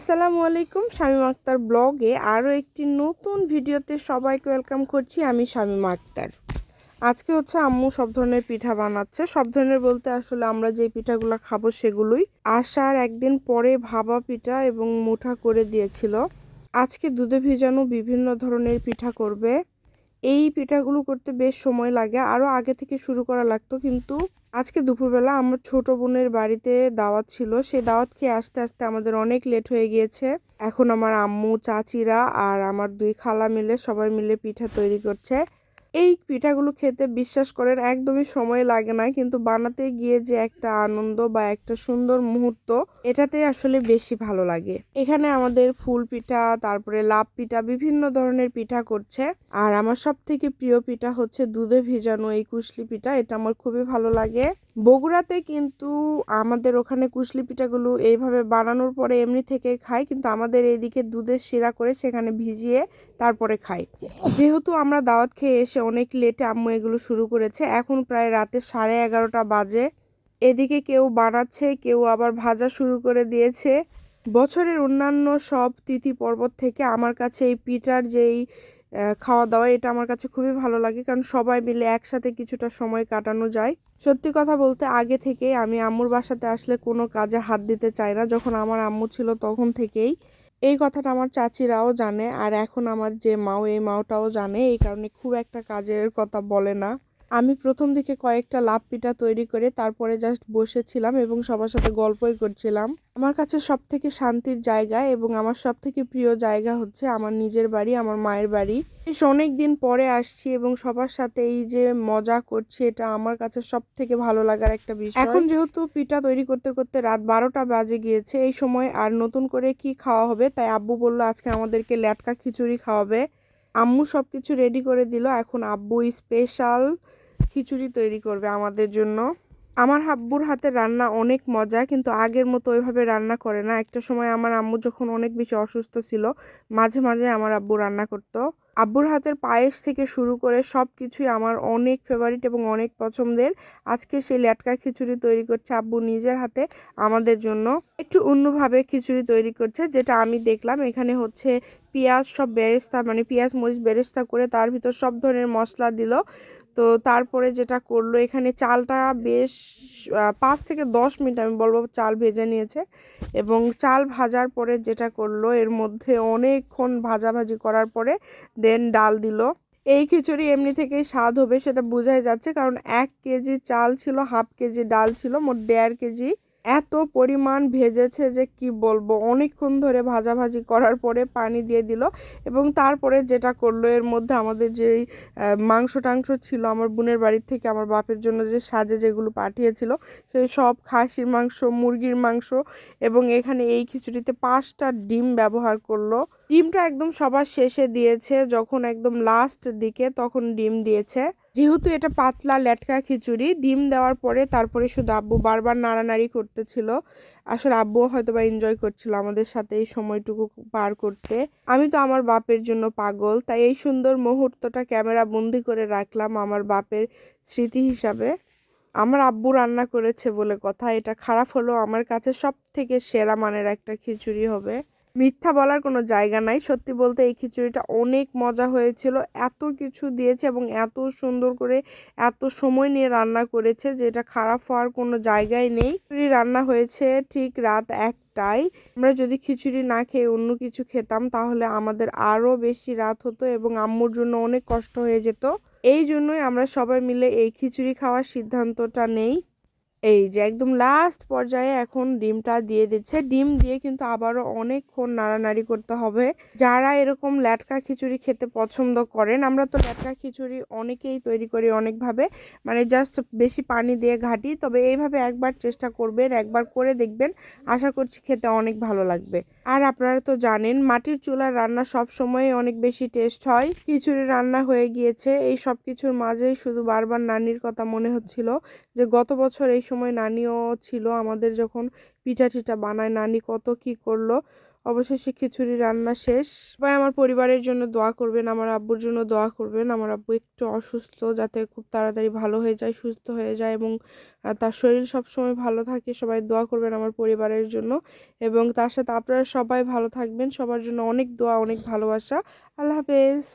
আসসালামু আলাইকুম শামীম আক্তার ব্লগে আরও একটি নতুন ভিডিওতে সবাইকে ওয়েলকাম করছি আমি শামীম আক্তার। আজকে হচ্ছে আম্মু সব ধরনের পিঠা বানাচ্ছে। সব ধরনের বলতে আসলে আমরা যে পিঠাগুলো খাব সেগুলোই। আসার একদিন পরে ভাবা পিঠা এবং মুঠা করে দিয়েছিল। আজকে দুধে ভিজানো বিভিন্ন ধরনের পিঠা করবে। এই পিঠাগুলো করতে বেশ সময় লাগে। আরও আগে থেকে শুরু করা লাগতো কিন্তু আজকে দুপুরবেলা আমার ছোট বোনের বাড়িতে দাওয়াত ছিল। সেই দাওয়াত খেয়ে আস্তে আস্তে আমাদের অনেক লেট হয়ে গিয়েছে। এখন আমার আম্মু, চাচিরা আর আমার দুই খালা মিলে সবাই মিলে পিঠা তৈরি করছে। এই পিঠাগুলো খেতে বিশ্বাস করেন, একদমই সময় লাগে না। কিন্তু বানাতে গিয়ে যে একটা আনন্দ বা একটা সুন্দর মুহূর্ত, এটাতে আসলে বেশি ভালো লাগে। এখানে আমাদের ফুল পিঠা, তারপরে লাভ পিঠা, বিভিন্ন ধরনের পিঠা করছে। আর আমার সব থেকে প্রিয় পিঠা হচ্ছে দুধে ভিজানো এই কুশলি পিঠা, এটা আমার খুবই ভালো লাগে। বগুড়াতে কিন্তু আমাদের ওখানে কুশলি পিঠাগুলো এইভাবে বানানোর পরে এমনি থেকে খায়, কিন্তু আমাদের এইদিকে দুধের শিরা করে সেখানে ভিজিয়ে তারপরে খাই যেহেতু আমরা দাওয়াত খেয়ে এসে অনেক লেটে আম্মু এগুলো শুরু করেছে, এখন প্রায় রাতে সাড়ে এগারোটা বাজে। এদিকে কেউ বানাচ্ছে, কেউ আবার ভাজা শুরু করে দিয়েছে। বছরের অন্যান্য সব তিথি পর্বত থেকে আমার কাছে এই পিঠার যেই খাওয়া দাওয়া এটা আমার কাছে খুবই ভালো লাগে। কারণ সবাই মিলে একসাথে কিছুটা সময় কাটানো যায়। সত্যি কথা বলতে, আগে থেকে আমি আম্মুর বাসাতে আসলে কোনো কাজে হাত দিতে চাই না। যখন আমার আম্মু ছিল তখন থেকেই। এই কথাটা আমার চাচিরাও জানে, আর এখন আমার যে মাও, এই মাওটাও জানে। এই কারণে খুব একটা কাজের কথা বলে না। আমি প্রথম দিকে কয়েকটা লাভ পিঠা তৈরি করে তারপরে জাস্ট বসেছিলাম এবং সবার সাথে গল্পই করছিলাম। আমার কাছে সব থেকে শান্তির জায়গা এবং আমার সব থেকে প্রিয় জায়গা হচ্ছে আমার নিজের বাড়ি, আমার মায়ের বাড়ি। বেশ অনেক দিন পরে আসছি এবং সবার সাথে এই যে মজা করছি, এটা আমার কাছে সব থেকে ভালো লাগার একটা বিষয়। এখন যেহেতু পিঠা তৈরি করতে করতে রাত বারোটা বাজে গিয়েছে, এই সময় আর নতুন করে কি খাওয়া হবে? তাই আব্বু বলল, আজকে আমাদেরকে ল্যাটকা খিচুড়ি খাওয়াবে। আম্মু সব কিছু রেডি করে দিল, এখন আব্বু স্পেশাল খিচুড়ি তৈরি করবে আমাদের জন্য। আমার আব্বুর হাতের রান্না অনেক মজা, কিন্তু আগের মতো ওইভাবে রান্না করে না। একটা সময় আমার আম্মু যখন অনেক বেশি অসুস্থ ছিল, মাঝে মাঝে আমার আব্বু রান্না করতো। আব্বুর হাতের পায়েস থেকে শুরু করে সব কিছুই আমার অনেক ফেভারিট এবং অনেক পছন্দের। আজকে সেই ল্যাটকা খিচুড়ি তৈরি করছে আব্বু নিজের হাতে আমাদের জন্য। একটু অন্যভাবে খিচুড়ি তৈরি করছে, যেটা আমি দেখলাম। এখানে হচ্ছে পেঁয়াজ, সব বেরেস্তা মানে পেঁয়াজ, মরিচ বেরেস্তা করে তার ভিতর সব ধরনের মশলা দিল। তো তারপরে যেটা করল, এখানে চালটা বেশ পাঁচ থেকে দশ মিনিট আমি বলব চাল ভেজে নিয়েছে এবং চাল ভাজার পরে যেটা করল, এর মধ্যে অনেকক্ষণ ভাজাভাজি করার পরে দেন ডাল দিল। এই খিচুড়ি এমনি থেকেই স্বাদ হবে সেটা বোঝাই যাচ্ছে, কারণ এক কেজি চাল ছিল, হাফ কেজি ডাল ছিল, মোট দেড় কেজি এত পরিমাণ ভেজেছে যে কি বলব? অনেকক্ষণ ধরে ভাজাভাজি করার পরে পানি দিয়ে দিল এবং তারপরে যেটা করল, এর মধ্যে আমাদের যেই মাংস টাংস ছিল, আমার বোনের বাড়ির থেকে আমার বাপের জন্য যে সাজে যেগুলো পাঠিয়েছিল, সেই সব খাসির মাংস, মুরগির মাংস এবং এখানে এই খিচুড়িতে পাঁচটা ডিম ব্যবহার করল। ডিমটা একদম সবার শেষে দিয়েছে, যখন একদম লাস্ট দিকে, তখন ডিম দিয়েছে। যেহেতু এটা পাতলা লেটকা খিচুড়ি, ডিম দেওয়ার পরে তারপরে শুধু আব্বু বারবার নাড়ানাড়ি করতেছিল। আসলে আব্বুও হয়তো বা এনজয় করছিল আমাদের সাথে এই সময়টুকু পার করতে। আমি তো আমার বাপের জন্য পাগল, তাই এই সুন্দর মুহূর্তটা ক্যামেরা বন্দি করে রাখলাম আমার বাপের স্মৃতি হিসাবে। আমার আব্বু রান্না করেছে বলে কথা, এটা খারাপ হলেও আমার কাছে সব থেকে সেরা মানের একটা খিচুড়ি হবে। মিথ্যা বলার কোনো জায়গা নাই। সত্যি বলতে এই খিচুড়িটা অনেক মজা হয়েছিল। এত কিছু দিয়েছে এবং এত সুন্দর করে এত সময় নিয়ে রান্না করেছে যে এটা খারাপ হওয়ার কোনো জায়গায় নেই। রান্না হয়েছে ঠিক রাত একটায়। আমরা যদি খিচুড়ি না খেয়ে অন্য কিছু খেতাম তাহলে আমাদের আরও বেশি রাত হতো এবং আম্মুর জন্য অনেক কষ্ট হয়ে যেত। এই জন্যই আমরা সবাই মিলে এই খিচুড়ি খাওয়ার সিদ্ধান্তটা নেই। এই যে একদম লাস্ট পর্যায়ে এখন ডিমটা দিয়ে দিচ্ছে। ডিম দিয়ে কিন্তু আবারও অনেকক্ষণ নাড়ানাড়ি করতে হবে। যারা এরকম ল্যাটকা খিচুড়ি খেতে পছন্দ করেন, আমরা তো ল্যাটকা খিচুড়ি অনেকেই তৈরি করি অনেকভাবে। মানে জাস্ট বেশি পানি দিয়ে ঘাটি, তবে এইভাবে একবার চেষ্টা করবেন, একবার করে দেখবেন। আশা করছি খেতে অনেক ভালো লাগবে। আর আপনারা তো জানেন, মাটির চুলার রান্না সব সময় অনেক বেশি টেস্ট হয়। খিচুড়ি রান্না হয়ে গিয়েছে। এই সব কিছুর মাঝেই শুধু বারবার নানির কথা মনে হচ্ছিল যে গত বছর এই সময় নানিও ছিল আমাদের যখন পিঠা টিঠা বানায়, নানি কত কি করল। অবশেষে খিচুড়ি রান্না শেষ। সবাই আমার পরিবারের জন্য দোয়া করবেন, আমার আব্বুর জন্য দোয়া করবেন। আমার আব্বু একটু অসুস্থ, যাতে খুব তাড়াতাড়ি ভালো হয়ে যায়, সুস্থ হয়ে যায় এবং তার শরীর সবসময় ভালো থাকে, সবাই দোয়া করবেন আমার পরিবারের জন্য। এবং তার সাথে আপনারা সবাই ভালো থাকবেন, সবার জন্য অনেক দোয়া, অনেক ভালোবাসা। আল্লাহ হাফেজ।